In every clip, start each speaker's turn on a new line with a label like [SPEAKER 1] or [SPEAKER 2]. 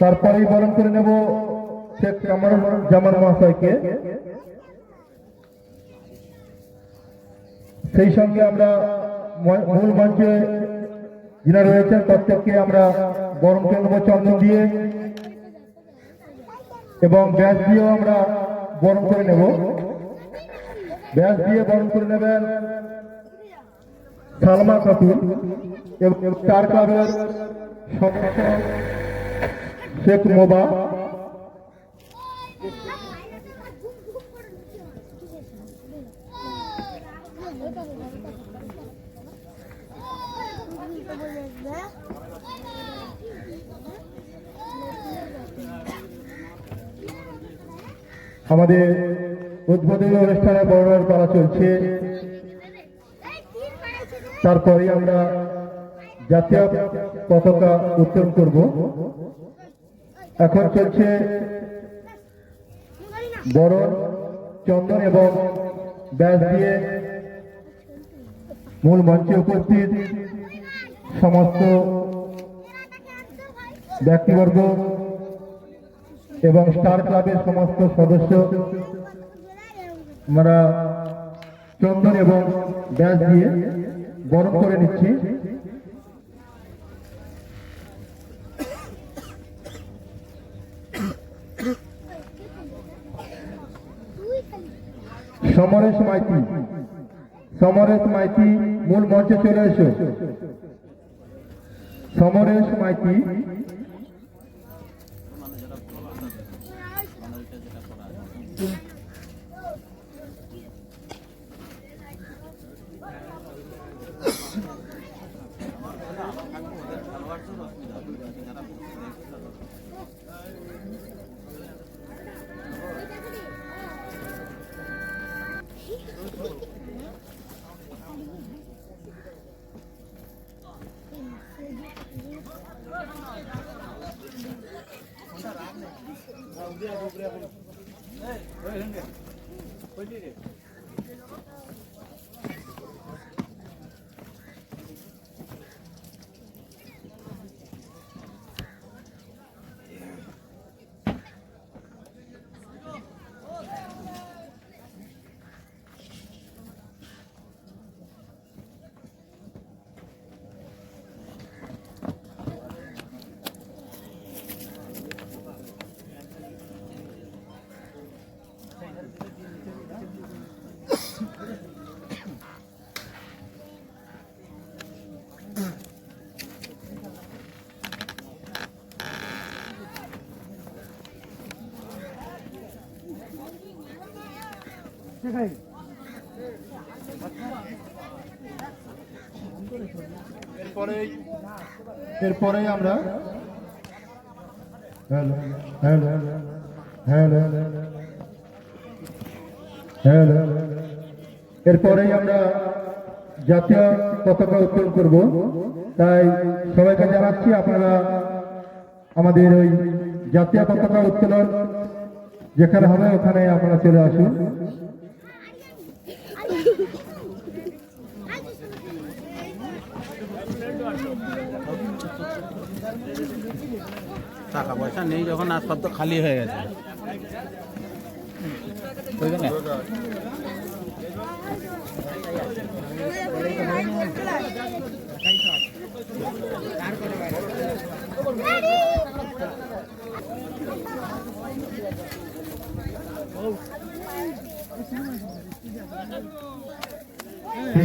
[SPEAKER 1] তারপরেই বরণ করে নেব শেখ কামার জামান মহাশয়কে। সেই সঙ্গে আমরা মূল মঞ্চে যিনি রয়েছেন প্রত্যেককে আমরা বরণ করে নেব চন্দন দিয়ে। এবং ব্যাস দিয়েও আমরা বরণ করে নেব। ব্যাস দিয়ে বরণ করে নেবেন সালমা খাতুন এবং চার ক্লাবের শেখ মোবা আমাদের উদ্বোধনী অনুষ্ঠানে বর্ণার করা চলছে। তারপরে আমরা জাতীয় পতাকা উত্তোলন করব। এখন চলছে বড় চন্দন এবং ব্যাস দিয়ে মূল মঞ্চে উপস্থিত সমস্ত ব্যক্তিবর্গ এবং স্টার ক্লাবের সমস্ত সদস্য। আমরা চন্দন এবং ব্যাস দিয়ে বরণ করে নিচ্ছি। সমরেশ মাইতি। সমরেশ মাইতি মূল মঞ্চে চলে এসো। সমরেশ মাইতি। Yeah. এরপরেই আমরা হ্যালো হ্যালো হ্যালো হ্যালো এরপরেই আমরা জাতীয় পতাকা উত্তোলন করব। তাই সবাইকে জানাচ্ছি, আপনারা আমাদের ওই জাতীয় পতাকা উত্তোলন যেখানে হবে, ওখানে আপনারা চলে আসুন।
[SPEAKER 2] টাকা পয়সা নেই যখন সব তো খালি হয়ে গেছে?
[SPEAKER 1] সেই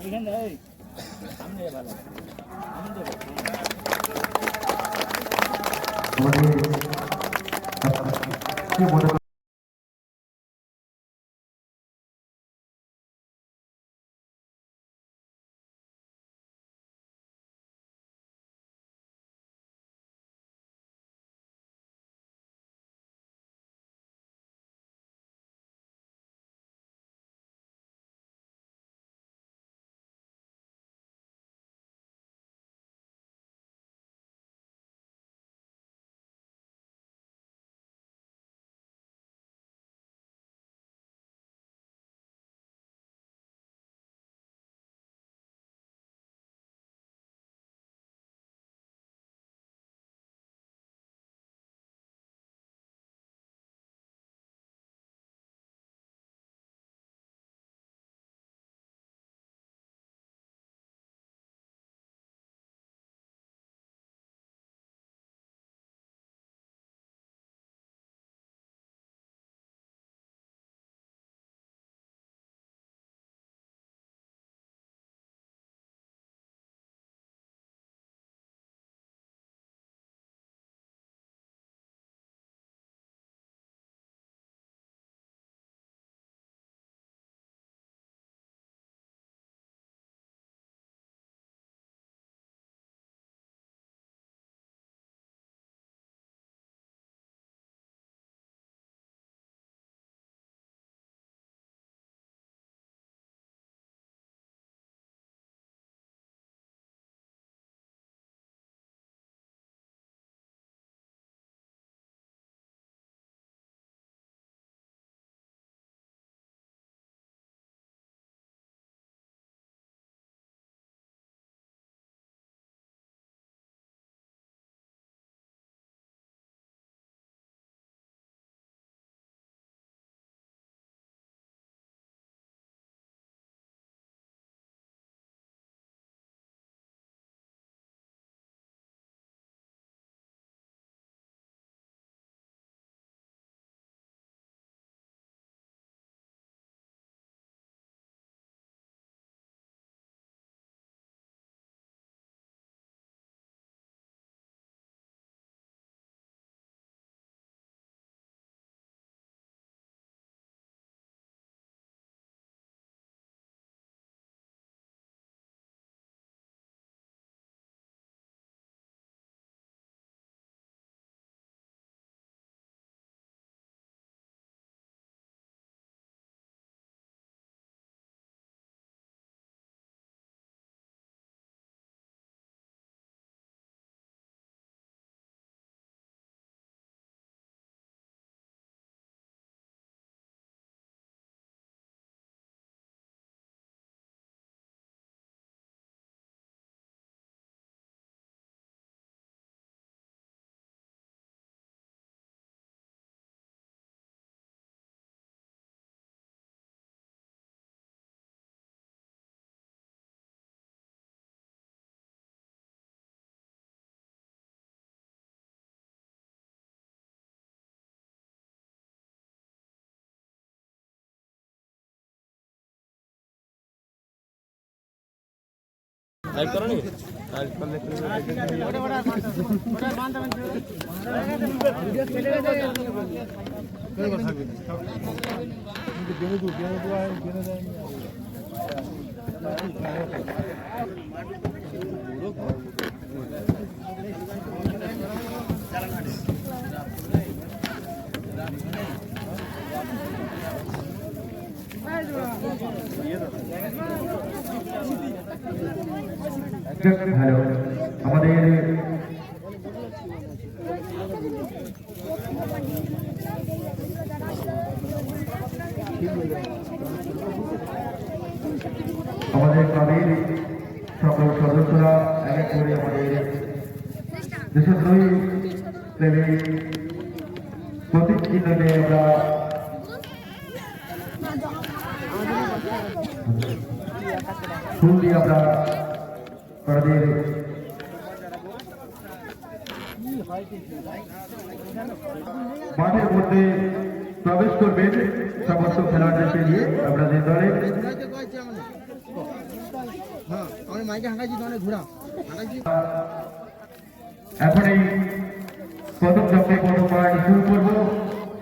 [SPEAKER 3] এইখানে সামনে ভালো আমি
[SPEAKER 4] দেবো কি মনে করেন? হ্যালো আমাদের ক্লাবের সকল সদস্যরা এক এক করে আমাদের দেশদ্রোহী প্রেমী প্রতীক চিহ্ন নিয়ে আমরা ফুল দিয়ে আমরা তাদের মাঠের মধ্যে প্রবেশ করবেন সমস্ত খেলোয়াড়দেরকে নিয়ে আপনাদের দলে। এখন এই প্রথম চক্রে প্রথম শুরু করব।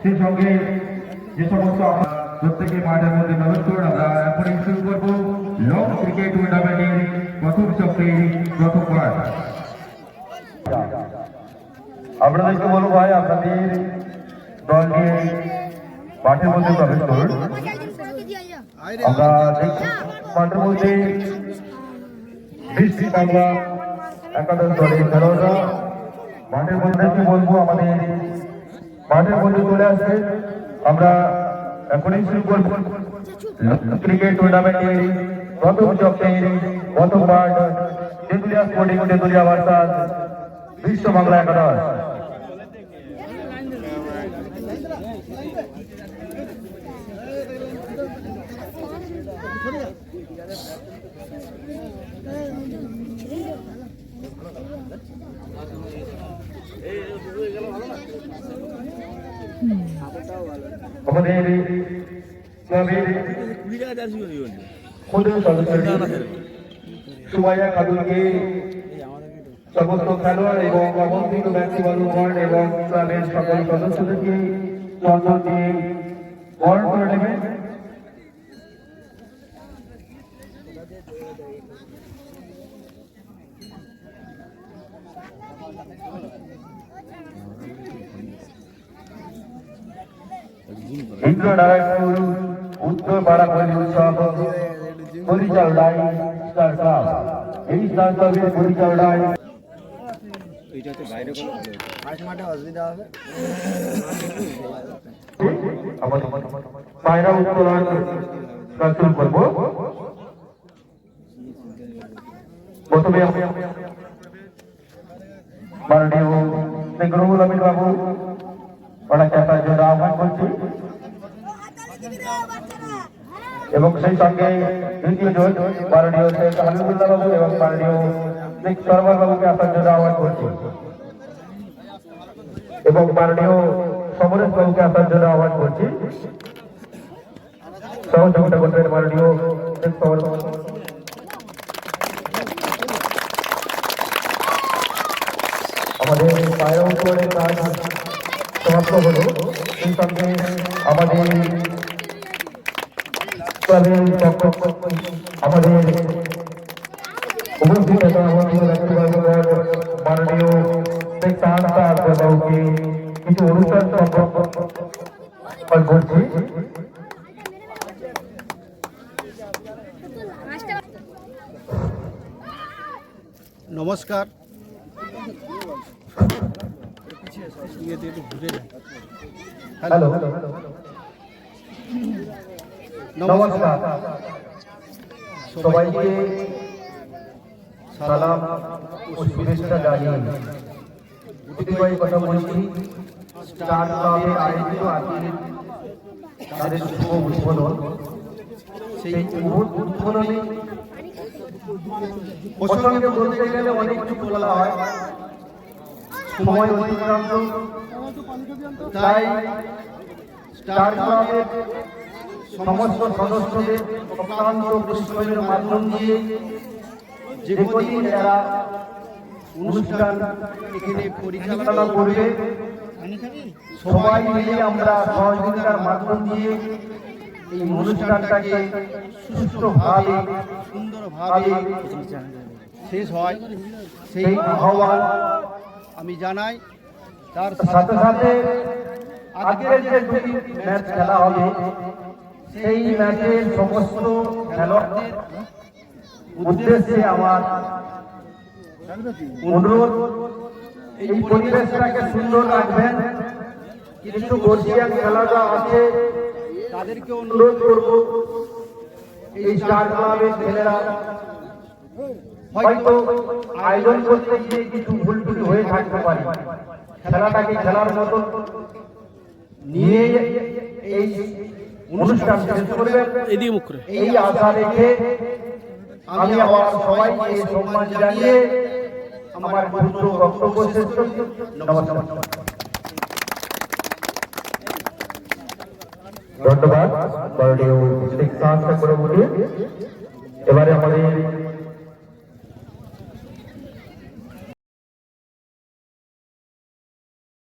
[SPEAKER 4] সেই সঙ্গে যে সমস্ত প্রত্যেকে মাঠের মধ্যে প্রবেশ করুন, আমরা এখনই শুরু করব। লং ক্রিকেট টুর্নামেন্টের প্রথম চক্রের প্রথম পয়েন্ট আপনাদেরকে বলব ভাই, আপনাদের দল নিয়ে মাঠের মধ্যে প্রবেশ করুন। আমরা মাঠের মধ্যে বৃষ্টি বাংলা একাদশ দলের খেলোয়াড়রা মাঠের মধ্যে বলব, আমাদের মাঠের মধ্যে চলে আসবে আমরা এখনই শুরু করব। ক্রিকেট টুর্নামেন্টের প্রথম চক্রের প্রথম part Tetulia sporting Tetulia versus, Biswa Bangla একাদশ। আমাদের ক্লাবের সমস্ত খেলোয়াড় এবং আমন্ত্রিত ব্যক্তিবর্গগণ এবং ক্লাবের সকল সদস্যদেরকে চন্দন দিয়ে বরণ করে নেবেন ইন্দ্রনারায়ণপুর উত্তর পাড়াপল্লী উৎসব পরিচালনায় স্টার ক্লাব এই স্টার ক্লাবের পরিচালনায় আমাদের পায়রা উত্তোলন শুরু করব। প্রথমে মাননীয় গ্রহুল আমির বাবু ওনাকে আসার জন্য আহ্বান করছি। এবং সেই সঙ্গে দ্বিতীয় জন মাননীয় শেখ হাবিবুল্লাহ বাবু এবং মাননীয় শেখ সরবার বাবুকে আসার জন্য আহ্বান করছি এবং মাননীয় সমরেশ বাবুকে আসার জন্য আহ্বান করছি সহযোগিতা করবেন মাননীয় সমরেশ আমাদের পায়রা কাজ সমাপ্ত হলো। সেই সঙ্গে আমাদের আমাদের উপস্থিত থাকা আমাদের ব্যক্তিবর্গগণ মাননীয় শেখ সাহান্তা আকবর বাবুকে কিছু অনুষ্ঠান সম্পর্ক করছি
[SPEAKER 2] নমস্কার ইয়েতে একটু ঘুরে যান।
[SPEAKER 4] হ্যালো নমস্কার সবাইকে সালাম ও শুভেচ্ছা জানিয়ে ঐতিহ্যবাহী কথা বলছি ক্লাবে আয়োজিত আজকের তাদের শুভ উদ্বোধন। সেই উদ্বোধ- উদ্বোধনে প্রসঙ্গে বলতে গেলে অনেক কিছু বলা হয়। সময় অতিক্রান্ত। তাই স্টার ক্লাবের সমস্ত সদস্যদের অক্লান্ত পরিশ্রমের মাধ্যম দিয়ে যে কদিন এরা অনুষ্ঠান এখানে পরিচালনা করবে। সবাই মিলে আমরা সহযোগিতার মাধ্যম দিয়ে এই অনুষ্ঠানটাকে সুষ্ঠুভাবে সুন্দরভাবে
[SPEAKER 5] শেষ হয়।
[SPEAKER 4] সেই আহ্বান
[SPEAKER 5] আমি জানাই। তার
[SPEAKER 4] সাথে সাথে আজকের যে দুটি ম্যাচ খেলা হবে সেই ম্যাচের সমস্ত খেলোয়াড়দের উদ্দেশ্যে আমার অনুরোধ এই পরিবেশটাকে সুন্দর রাখবেন। কিছু বর্ষিয়ান খেলাটা আছে
[SPEAKER 5] তাদেরকে
[SPEAKER 4] অনুরোধ করব এই স্টার ক্লাবের ছেলেরা। হয়তো আয়োজন করতে গিয়ে কিছু ভুল টুল হয়ে থাকতে পারে। খেলাটাকে খেলার মতো নিয়ে এই অনুষ্ঠান শেষ করবেন। এই আশা রেখে আমি আমার সবাইকে সম্মান জানিয়ে আমার পুত্র বক্তব্য শেষ করছি নমস্কার। ধন্যবাদ। এবারে আমাদের